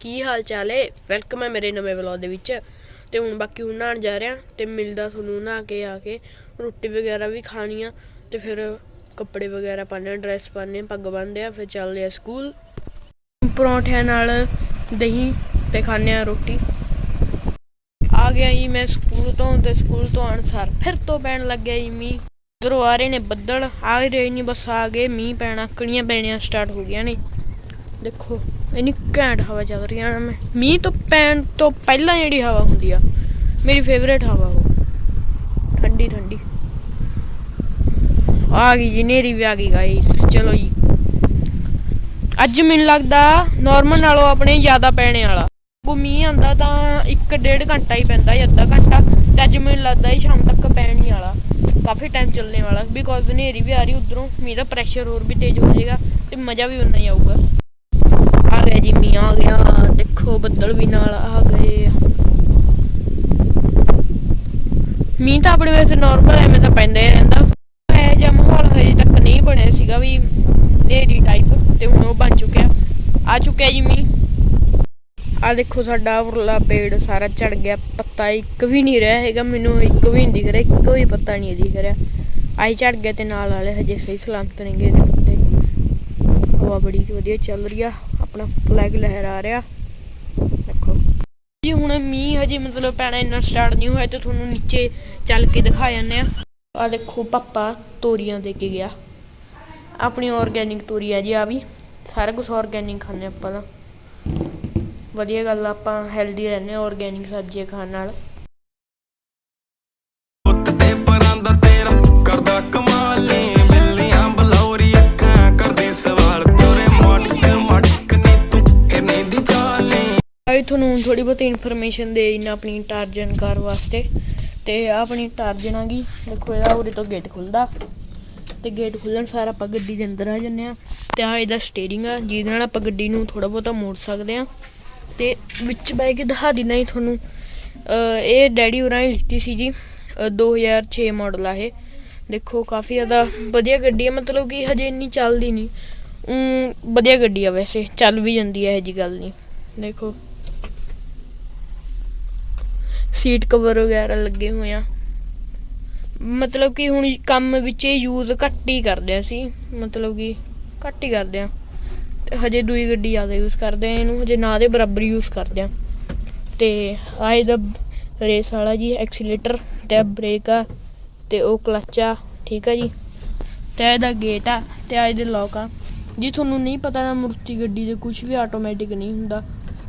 ਕੀ ਹਾਲ ਚਾਲ ਹੈ ਵੈਲਕਮ ਹੈ ਮੇਰੇ ਨਵੇਂ ਵਲੌਗ ਦੇ ਵਿੱਚ। ਤੇ ਹੁਣ ਬਾਕੀ ਹੁਣ ਨਹਾਉਣ ਜਾ ਰਿਹਾ, ਤੇ ਮਿਲਦਾ ਤੁਹਾਨੂੰ ਨਹਾ ਕੇ, ਆ ਕੇ। ਰੋਟੀ ਵਗੈਰਾ ਵੀ ਖਾਣੀ ਆ, ਤੇ ਫਿਰ ਕੱਪੜੇ ਵਗੈਰਾ ਪਾਣੇ ਡਰੈਸ ਪਾਣੇ ਪੱਗ ਬੰਨਦੇ ਆ, ਫਿਰ ਚੱਲਦੇ ਆ ਸਕੂਲ ਪਰੌਂਠਿਆਂ ਨਾਲ ਦਹੀਂ ਤੇ ਖਾਣੇ ਆ ਰੋਟੀ। ਆ ਗਿਆ ਜੀ ਮੈਂ ਸਕੂਲ ਤੋਂ, ਤੇ ਸਕੂਲ ਤੋਂ ਆਉਣ ਫਿਰ ਤੋਂ ਪੈਣ ਲੱਗਿਆ ਜੀ ਮੀਂਹ। ਉਧਰੋਂ ਆ ਰਹੇ ਨੇ ਬੱਦਲ, ਆ ਰਹੇ ਨਹੀਂ ਬਸ ਆ ਗਏ, ਮੀਂਹ ਪੈਣਾ ਕਣੀਆਂ ਪੈਣੀਆਂ ਸਟਾਰਟ ਹੋ ਗਈਆਂ ਨੇ। ਦੇਖੋ, ਇੰਨੀ ਘੈਂਟ ਹਵਾ ਚੱਲ ਰਹੀ ਆ ਨਾ ਮੀਂਹ ਤੋਂ ਪੈਣ ਤੋਂ ਪਹਿਲਾਂ ਜਿਹੜੀ ਹਵਾ ਹੁੰਦੀ ਆ, ਮੇਰੀ ਫੇਵਰੇਟ ਹਵਾ ਉਹ। ਠੰਡੀ ਠੰਡੀ। ਆ ਗਈ ਜੀ ਨੇਰੀ ਵੀ ਆ ਗਈ ਗਾਇਸ ਚਲੋ ਜੀ। ਅੱਜ ਮੈਨੂੰ ਲੱਗਦਾ ਨਾਰਮਲ ਨਾਲੋਂ ਆਪਣੇ ਜ਼ਿਆਦਾ ਪੈਣੇ ਵਾਲਾ। ਕੋ ਮੀਂਹ ਆਂਦਾ ਤਾਂ 1.5 ਘੰਟਾ ਹੀ ਪੈਂਦਾ ਜਾਂ, ਅੱਧਾ ਘੰਟਾ। ਤੇ ਅੱਜ ਮੈਨੂੰ ਲੱਗਦਾ ਇਹ ਸ਼ਾਮ ਤੱਕ ਪੈਣ ਹੀ ਵਾਲਾ। ਕਾਫੀ ਟਾਈਮ ਚੱਲਣੇ ਵਾਲਾ। ਬਿਕੋਜ਼ ਹਨੇਰੀ ਵੀ ਆ ਰਹੀ ਉਧਰੋਂ, ਮੀਂਹ ਦਾ ਪ੍ਰੈਸ਼ਰ ਹੋਰ ਵੀ ਤੇਜ਼ ਹੋ ਜਾਏਗਾ ਤੇ ਮਜ਼ਾ ਵੀ ਉਨਾ ਹੀ ਆਊਗਾ। ਜੀ ਮੀਂਹ ਆ ਗਿਆ ਦੇਖੋ, ਬੱਦਲ ਵੀ ਨਾਲ ਆ ਗਏ। ਮੀਂਹ ਤਾਂ ਆਪਣੇ ਵੈਸੇ ਨਾਰਮਲ ਐਵੇਂ ਤਾਂ ਪੈਂਦਾ ਹੀ ਰਹਿੰਦਾ। ਇਹ ਜਿਹਾ ਮਾਹੌਲ ਹਜੇ ਤੱਕ ਨਹੀਂ ਬਣਿਆ ਸੀਗਾ ਵੀ ਨੇਰੀ ਟਾਈਪ ਤੇ ਹੁਣ ਉਹ ਬਣ ਚੁੱਕਿਆ। ਆ ਚੁੱਕਿਆ ਜੀ ਮੀਂਹ। ਆ ਦੇਖੋ, ਸਾਡਾ ਉਰਲਾ ਪੇੜ ਸਾਰਾ ਝੜ ਗਿਆ। ਪੱਤਾ ਇੱਕ ਵੀ ਨਹੀਂ ਰਿਹਾ ਹੈਗਾ। ਮੈਨੂੰ ਇੱਕ ਵੀ ਨਹੀਂ ਦਿਖ ਰਿਹਾ। ਇੱਕ ਵੀ ਪੱਤਾ ਨਹੀਂ ਦਿਖ ਰਿਹਾ। ਆਈ ਝੜ ਗਿਆ ਤੇ ਨਾਲ ਵਾਲੇ ਹਜੇ ਸਹੀ ਸਲਾਮਤ ਨਹੀਂ ਗਏ ਨੇ ਹਵਾ ਬੜੀ ਵਧੀਆ ਚੱਲ ਰਹੀ ਆ, ਆਪਣਾ ਫਲੈਗ ਲਹਿਰਾ ਰਿਹਾ। ਦੇਖੋ। ਜੀ, ਹੁਣ ਮੀਂਹ ਹਜੇ ਮਤਲਬ ਪੈਣਾ ਇੰਨਾ ਸਟਾਰਟ ਨਹੀਂ ਹੋਇਆ, ਤੇ ਤੁਹਾਨੂੰ ਨੀਚੇ ਚੱਲ ਕੇ ਦਿਖਾ ਜਾਂਦੇ ਆ। ਆ ਦੇਖੋ, ਪਾਪਾ ਤੋਰੀਆਂ ਦੇ ਕੇ ਗਿਆ। ਆਪਣੀ ਆਰਗੈਨਿਕ ਤੋਰੀ ਆ ਜੀ ਆ ਵੀ। ਸਾਰਾ ਕੁਝ ਆਰਗੈਨਿਕ ਖਾਂਦੇ ਆਪਾਂ ਤਾਂ। ਵਧੀਆ ਗੱਲ ਆਪਾਂ ਹੈਲਦੀ ਰਹਿੰਦੇ ਆ ਆਰਗੈਨਿਕ ਸਬਜ਼ੀਆਂ ਖਾਣ ਨਾਲ। ਪੁੱਤ ਤੇ ਪਰਾਂ ਦਾ ਤੇਰਾ ਕਰਦਾ ਕਮਾਲੇ। ਆਈ ਤੁਹਾਨੂੰ ਥੋੜੀ ਬਹੁਤੀ ਇਨਫੋਰਮੇਸ਼ਨ ਦੇ ਦਿੰਨਾ ਆਪਣੀ ਟਾਰਜਨ ਕਾਰ ਵਾਸਤੇ। ਤੇ ਆਹ ਆਪਣੀ ਟਾਰਜਨ ਆ ਗਈ। ਦੇਖੋ, ਇਹਦਾ ਉਰੇ ਤੋਂ ਗੇਟ ਖੁੱਲਦਾ। ਤੇ ਗੇਟ ਖੁੱਲਣ ਸਾਰ ਆਪਾਂ ਗੱਡੀ ਦੇ ਅੰਦਰ ਆ ਜੰਨੇ ਆ ਤੇ ਆ ਇਹਦਾ ਸਟੀਅਰਿੰਗ ਆ, ਜਿਹਦੇ ਨਾਲ ਆਪਾਂ ਗੱਡੀ ਨੂੰ ਥੋੜਾ ਬਹੁਤਾ ਮੋੜ ਸਕਦੇ ਆ ਤੇ ਵਿੱਚ ਬੈ ਕੇ ਦਿਖਾ ਦਿੰਨਾ ਹੀ ਤੁਹਾਨੂੰ। ਇਹ ਡੈਡੀ ਹੋਰਾਂ ਨੇ ਲਿੱਤੀ ਸੀ ਜੀ, ਅਹ 2006 ਮਾਡਲ ਆ ਇਹ। ਦੇਖੋ, ਕਾਫੀ ਜ਼ਿਆਦਾ ਵਧੀਆ ਗੱਡੀ ਆ, ਮਤਲਬ ਕਿ ਹਜੇ ਇੰਨੀ ਚੱਲਦੀ ਨਹੀਂ। ਵਧੀਆ ਗੱਡੀ ਆ ਵੈਸੇ, ਚੱਲ ਵੀ ਜਾਂਦੀ ਹੈ ਇਹ ਜੀ ਗੱਲ ਨਹੀਂ। ਦੇਖੋ। ਸੀਟ ਕਵਰ ਵਗੈਰਾ ਲੱਗੇ ਹੋਏ ਆ। ਮਤਲਬ ਕਿ ਹੁਣ ਕੰਮ ਵਿੱਚ ਇਹ ਯੂਜ਼ ਘੱਟ ਹੀ ਕਰਦੇ ਆ ਸੀ ਮਤਲਬ ਕਿ ਘੱਟ ਹੀ ਕਰਦੇ ਆ। ਤੇ ਹਜੇ ਦੂਈ ਗੱਡੀ ਜ਼ਿਆਦਾ ਯੂਜ਼ ਕਰਦੇ ਆ, ਇਹਨੂੰ ਹਜੇ ਨਾ ਦੇ ਬਰਾਬਰ ਯੂਜ਼ ਕਰਦੇ ਆ। ਤੇ ਆਏ ਦਾ ਰੇਸ ਵਾਲਾ ਜੀ ਐਕਸੀਲੇਟਰ ਤੇ ਆਹ ਬ੍ਰੇਕ ਆ, ਤੇ ਉਹ ਕਲਚ ਆ, ਠੀਕ ਆ ਜੀ। ਤੇ ਇਹਦਾ ਗੇਟ ਆ, ਤੇ ਆ ਇਹਦੇ ਲੋਕ ਆ। ਜੀ ਤੁਹਾਨੂੰ ਨਹੀਂ ਪਤਾ ਨਾ ਮੂਰਤੀ ਗੱਡੀ ਦੇ ਕੁਝ ਵੀ ਆਟੋਮੈਟਿਕ ਨਹੀਂ ਹੁੰਦਾ।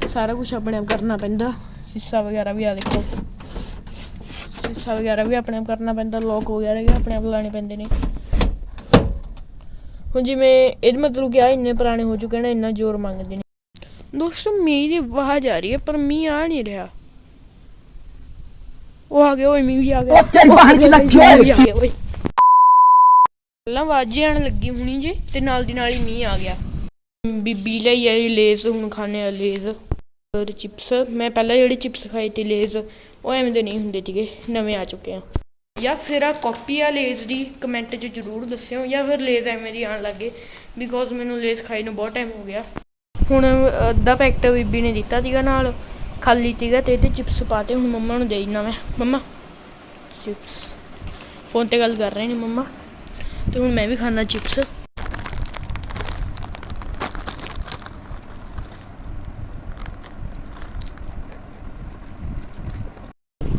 ਸਾਰਾ ਕੁਝ ਆਪਣੇ ਆਪ ਕਰਨਾ ਪੈਂਦਾ। ਸਿੱਸਾ ਵਗੈਰਾ ਵੀ ਆ ਦੇਖੋ। ਸਿੱਸਾ ਵਗੈਰਾ ਵੀ ਆਪਣੇ ਆਪ ਕਰਨਾ ਪੈਂਦਾ ਲੋਕ ਵਗੈਰਾ ਵੀ ਆਪਣੇ ਆਪ ਲਾਣੇ ਪੈਂਦੇ ਨੇ। ਹੁਣ ਜਿਵੇਂ ਇਹਦਾ ਮਤਲਬ ਕਿ ਆ ਇੰਨੇ ਪੁਰਾਣੇ ਹੋ ਚੁੱਕੇ ਨੇ ਇੰਨਾ ਜ਼ੋਰ ਮੰਗਦੇ ਨੇ। ਦੋਸਤੋ ਮੀਂਹ ਦੀ ਆਵਾਜ਼ ਆ ਰਹੀ ਹੈ ਪਰ ਮੀਂਹ ਆ ਨਹੀਂ ਰਿਹਾ। ਉਹ ਆ ਗਿਆ ਓਏ ਮੀਂਹ ਵੀ ਆ ਗਿਆ। ਤੇਰੀ ਬਾਹਰ ਦੀ ਲੱਗੀ ਆ ਗਿਆ ਓਏ। ਪਹਿਲਾਂ ਆਵਾਜ਼ ਆਣ ਲੱਗੀ ਹੁਣੀ ਜੇ ਤੇ ਨਾਲ ਦੀ ਨਾਲ ਹੀ ਮੀਂਹ ਆ ਗਿਆ। ਬੀਬੀ ਲਈ ਆਈ ਲੇਜ਼ ਹੁਣ ਖਾਣੇ ਆ ਲੇਜ਼ ਔਰ ਚਿਪਸ ਮੈਂ ਪਹਿਲਾਂ ਜਿਹੜੀ ਚਿਪਸ ਖਾਈ ਤੇ ਲੇਜ਼, ਉਹ ਐਵੇਂ ਦੇ ਨਹੀਂ ਹੁੰਦੇ ਸੀਗੇ, ਨਵੇਂ ਆ ਚੁੱਕੇ ਆ। ਜਾਂ ਫਿਰ ਆ ਕਾਪੀ ਆ ਲੇਜ਼ ਦੀ ਕਮੈਂਟ 'ਚ ਜਰੂਰ ਦੱਸਿਓ, ਜਾਂ ਫਿਰ ਲੇਜ਼ ਐਵੇਂ ਦੀ ਆਣ ਲੱਗੇ ਬਿਕੋਜ਼ ਮੈਨੂੰ ਲੇਜ਼ ਖਾਈ ਨੂੰ ਬਹੁਤ ਟਾਈਮ ਹੋ ਗਿਆ। ਹੁਣ ਅੱਧਾ ਪੈਕਟ ਬੀਬੀ ਨੇ ਦਿੱਤਾ ਸੀਗਾ ਨਾਲ, ਖਾਲੀ ਸੀਗਾ ਤੇ ਇਹਦੇ ਚਿਪਸ ਪਾਤੇ ਹੁਣ ਮੰਮਾ ਨੂੰ ਦੇ ਦਿੰਦਾ ਮੈਂ। ਮੰਮਾ ਚਿਪਸ ਫੋਨ ਤੇ ਗੱਲ ਕਰ ਰਹੇ ਨੇ ਮੰਮਾ। ਤੇ ਹੁਣ ਮੈਂ ਵੀ ਖਾਣਾ ਚਿਪਸ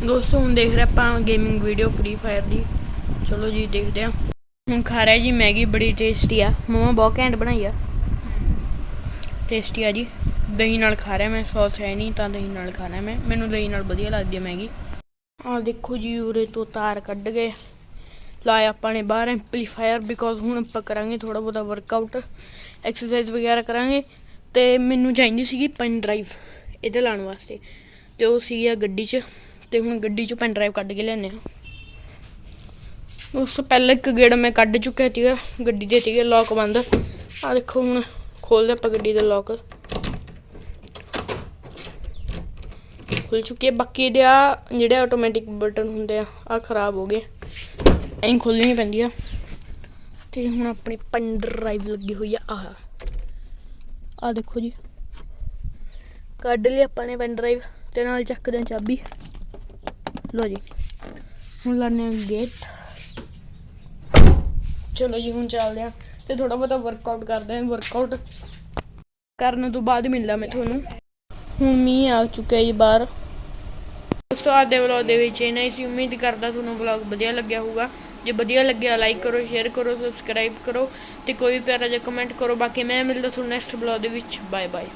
ਦੋਸਤੋ, ਹੁਣ ਦੇਖ ਰਹੇ ਆਪਾਂ ਗੇਮਿੰਗ ਵੀਡੀਓ ਫ੍ਰੀ ਫਾਇਰ ਦੀ। ਚਲੋ ਜੀ, ਦੇਖਦੇ ਆ ਹੁਣ ਖਾ ਰਿਹਾ ਜੀ ਮੈਗੀ, ਬੜੀ ਟੇਸਟੀ ਆ। ਮਮਾ ਬਹੁਤ ਘੈਂਟ ਬਣਾਈ ਆ। ਟੇਸਟੀ ਆ ਜੀ। ਦਹੀਂ ਨਾਲ ਖਾ ਰਿਹਾ ਮੈਂ ਸੌਸ ਹੈ ਨਹੀਂ ਤਾਂ ਦਹੀਂ ਨਾਲ ਖਾਣਾ ਮੈਂ। ਮੈਨੂੰ ਦਹੀਂ ਨਾਲ ਵਧੀਆ ਲੱਗਦੀ ਹੈ ਮੈਗੀ। ਆ ਦੇਖੋ ਜੀ, ਉਰੇ ਤੋਂ ਤਾਰ ਕੱਢ ਗਏ ਲਾਇਆ ਆਪਾਂ ਨੇ ਬਾਹਰ ਐਂਪਲੀਫਾਇਰ ਬਿਕੋਜ਼ ਹੁਣ ਆਪਾਂ ਕਰਾਂਗੇ ਥੋੜਾ ਬਹੁਤਾ ਵਰਕਆਊਟ ਐਕਸਰਸਾਈਜ਼ ਵਗੈਰਾ ਕਰਾਂਗੇ। ਤੇ ਮੈਨੂੰ ਚਾਹੀਦੀ ਸੀਗੀ ਪੈਨ ਡਰਾਈਵ ਇਹਦੇ ਲਾਉਣ ਵਾਸਤੇ। ਤੇ ਉਹ ਸੀਗੀ ਆ ਗੱਡੀ 'ਚ। ਤੇ ਹੁਣ ਗੱਡੀ 'ਚੋਂ ਪੈਨ ਡਰਾਈਵ ਕੱਢ ਕੇ ਲਿਆਨੇ ਆ ਉਸ ਤੋਂ ਪਹਿਲਾਂ ਇੱਕ ਗੇੜ ਮੈਂ ਕੱਢ ਚੁੱਕਿਆ ਸੀਗਾ, ਗੱਡੀ ਦੇ ਸੀਗੇ ਲੋਕ ਬੰਦ। ਆ ਦੇਖੋ ਹੁਣ ਖੋਲਦੇ ਆਪਾਂ ਗੱਡੀ ਦਾ ਲੋਕ ਖੁੱਲ ਚੁੱਕੀ ਹੈ। ਬਾਕੀ ਇਹਦੇ ਆ ਜਿਹੜੇ ਆਟੋਮੈਟਿਕ ਬਟਨ ਹੁੰਦੇ ਆ ਆ ਖਰਾਬ ਹੋ ਗਏ। ਐਂ ਖੋਲਣੀ ਪੈਂਦੀ ਆ ਤੇ ਹੁਣ ਆਪਣੀ ਪੈਨ ਡਰਾਈਵ ਲੱਗੀ ਹੋਈ ਆ, ਆਹ। ਆ ਦੇਖੋ ਜੀ। ਕੱਢ ਲਈ ਆਪਾਂ ਨੇ ਪੈਨ ਡਰਾਈਵ ਤੇ ਨਾਲ ਚੱਕਦੇ ਹਾਂ ਚਾਬੀ। ਲੋ ਜੀ। ਹੁਣ ਲਾਣੇ ਗੇਟ ਚਲੋ ਜੀ, ਹੁਣ ਚੱਲਦੇ ਹਾਂ ਤੇ ਥੋੜਾ ਬਹੁਤਾ ਵਰਕਆਊਟ ਕਰਦੇ ਹਾਂ ਵਰਕਆਊਟ ਕਰਨ ਤੋਂ ਬਾਅਦ ਮਿਲਦਾ ਮੈਂ ਤੁਹਾਨੂੰ। ਹੁਣ ਮੀਂਹ ਆ ਚੁੱਕਿਆ ਜੀ ਬਾਹਰ। ਦੋਸਤੋ ਅੱਜ ਦੇ ਵਲੌਗ ਦੇ ਵਿੱਚ ਇਹਨਾਂ ਸੀ। ਉਮੀਦ ਕਰਦਾ ਤੁਹਾਨੂੰ ਵਲੌਗ ਵਧੀਆ ਲੱਗਿਆ ਹੋਊਗਾ। ਜੇ ਵਧੀਆ ਲੱਗਿਆ ਲਾਈਕ ਕਰੋ ਸ਼ੇਅਰ ਕਰੋ ਸਬਸਕ੍ਰਾਈਬ ਕਰੋ ਤੇ ਕੋਈ ਵੀ ਪਿਆਰਾ ਜਿਹਾ ਕਮੈਂਟ ਕਰੋ। ਬਾਕੀ ਮੈਂ ਮਿਲਦਾ ਤੁਹਾਨੂੰ ਨੈਕਸਟ ਵਲੌਗ ਦੇ ਵਿੱਚ। Bye bye